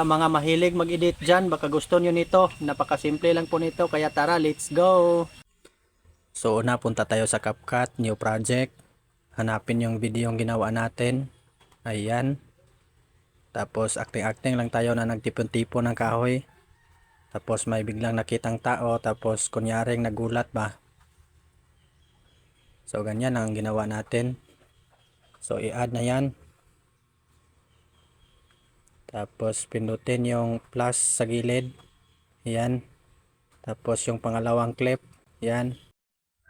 sa mga mahilig mag-edit dyan, baka gusto nyo nito. Napakasimple lang po nito, kaya tara, let's go! So una, punta tayo sa CapCut, new project. Hanapin yung video yung ginawa natin. Ayan. Tapos acting-acting lang tayo na nagtipon-tipon ng kahoy. Tapos may biglang nakitang tao, tapos kunyaring nagulat ba. So ganyan ang ginawa natin. So i-add na yan. Tapos pindutin yung plus sa gilid. Yan. Tapos yung pangalawang clip. Yan.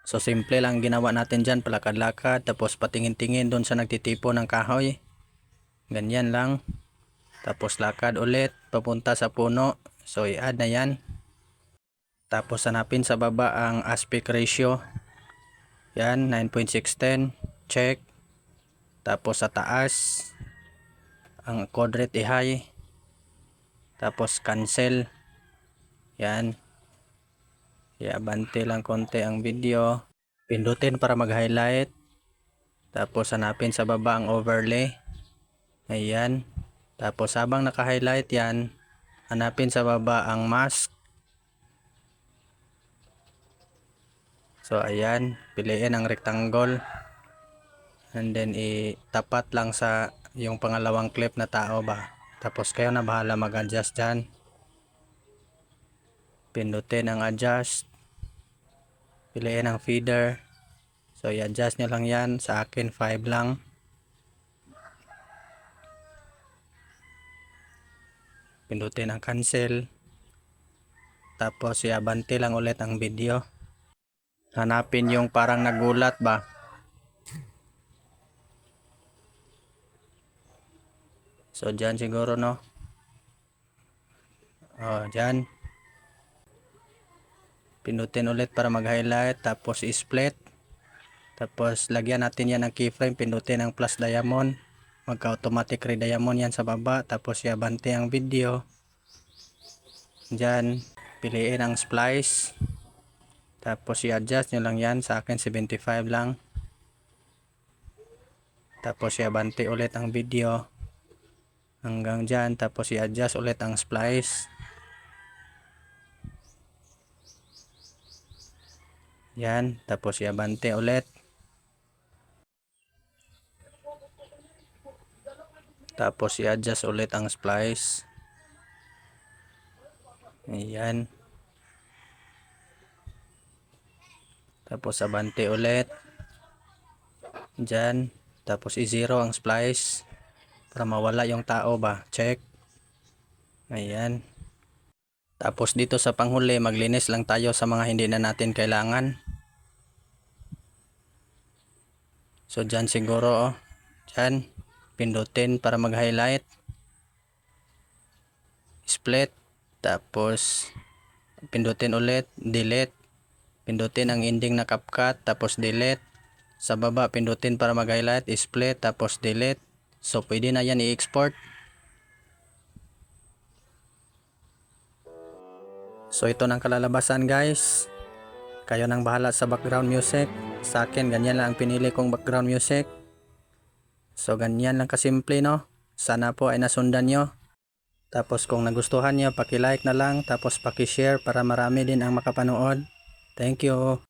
So simple lang ginawa natin dyan. Palakad-lakad. Tapos patingin-tingin doon sa nagtitipo ng kahoy. Ganyan lang. Tapos lakad ulit. Papunta sa puno. So i-add na yan. Tapos hanapin sa baba ang aspect ratio. Yan. 9.610. Check. Tapos sa taas ang quadrate i-high tapos cancel. Yan. I-abante lang konti ang video. Pindutin para mag highlight tapos hanapin sa baba ang overlay. Ayan. Tapos habang naka highlight yan hanapin sa baba ang mask. So ayan. Piliin ang rectangle. And then itapat lang sa yung pangalawang clip na tao ba? Tapos kayo na bahala mag adjust dyan. Pindutin ang adjust. Piliin ang feeder. So i-adjust nyo lang yan. Sa akin 5 lang. Pindutin ang cancel. Tapos i-abante lang ulit ang video. Hanapin yung parang nagulat ba So, dyan siguro, no? Oh, dyan. Pinutin ulit para mag-highlight. Tapos, i-split. Tapos, lagyan natin yan ng keyframe. Pinutin ang plus diamond. Magka-automatic re-diamond yan sa baba. Tapos, i-abante ang video. Dyan. Piliin ang splice. Tapos, i-adjust nyo lang yan. Sa akin, 75 lang. Tapos, i-abante ulit ang video hanggang dyan tapos i-adjust ulit ang splice. Yan tapos i-abante ulit. Tapos i-adjust ulit ang splice. Ayan. Tapos abante ulit. Dyan tapos i-zero ang splice para mawala yung tao ba? Check. Ayan. Tapos dito sa panghuli maglinis lang tayo sa mga hindi na natin kailangan. So dyan siguro oh. Dyan. Pindutin para mag highlight split. Tapos pindutin ulit. Delete. Pindutin ang ending na CapCut. Tapos delete. Sa baba pindutin para mag highlight split. Tapos delete So, pwede na yan i-export. So, ito ng kalalabasan guys. Kayo nang bahala sa background music. Sa akin, ganyan lang ang pinili kong background music. So, ganyan lang kasimple no. Sana po ay nasundan nyo. Tapos kung nagustuhan nyo, paki-like na lang. Tapos paki-share para marami din ang makapanood. Thank you.